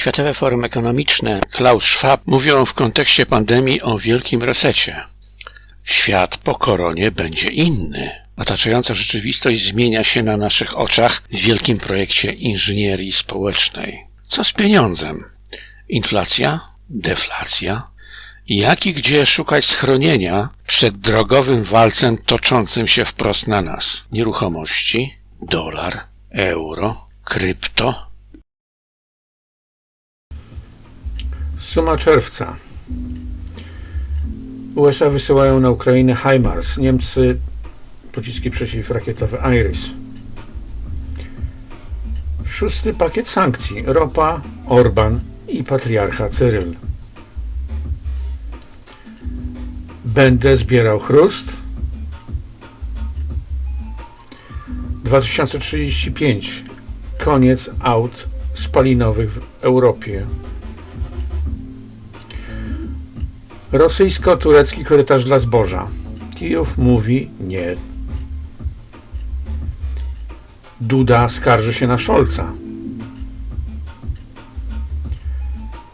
Światowe Forum Ekonomiczne Klaus Schwab mówią w kontekście pandemii o wielkim resecie. Świat po koronie będzie inny. Otaczająca rzeczywistość zmienia się na naszych oczach w wielkim projekcie inżynierii społecznej. Co z pieniądzem? Inflacja? Deflacja? Jak i gdzie szukać schronienia przed drogowym walcem toczącym się wprost na nas? Nieruchomości? Dolar? Euro? Krypto? Suma czerwca. USA wysyłają na Ukrainę HIMARS, Niemcy pociski przeciwrakietowe IRIS. Szósty pakiet sankcji. Ropa, Orban i patriarcha Cyryl. Będę zbierał chrust. 2035. Koniec aut spalinowych w Europie. Rosyjsko-turecki korytarz dla zboża. Kijów mówi nie. Duda skarży się na Szolca.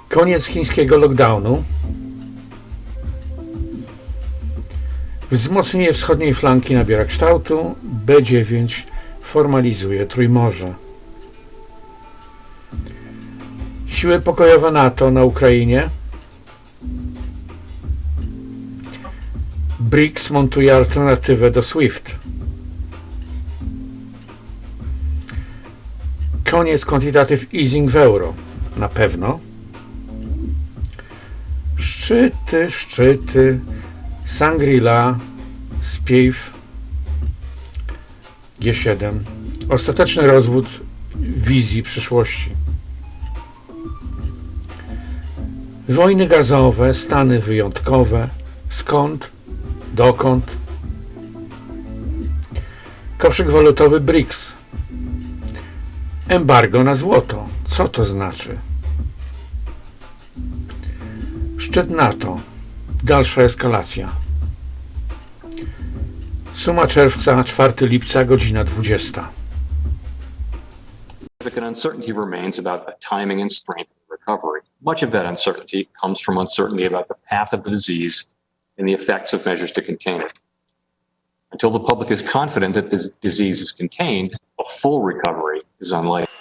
Koniec chińskiego lockdownu. Wzmocnienie wschodniej flanki nabiera kształtu. B9 formalizuje Trójmorze. Siły pokojowe NATO na Ukrainie. BRICS montuje alternatywę do SWIFT. Koniec quantitative easing w euro. Na pewno. Szczyty, szczyty. Sangrila, Spiew, G7. Ostateczny rozwód wizji przyszłości. Wojny gazowe, stany wyjątkowe. Skąd? Dokąd? Koszyk walutowy BRICS. Embargo na złoto. Co to znaczy? Szczyt NATO. Dalsza eskalacja. Suma czerwca, 4 lipca, godzina 20. significant uncertainty remains about the timing and strength of recovery. Much of that uncertainty comes from uncertainty about the path of the disease and the effects of measures to contain it. Until the public is confident that this disease is contained, a full recovery is unlikely.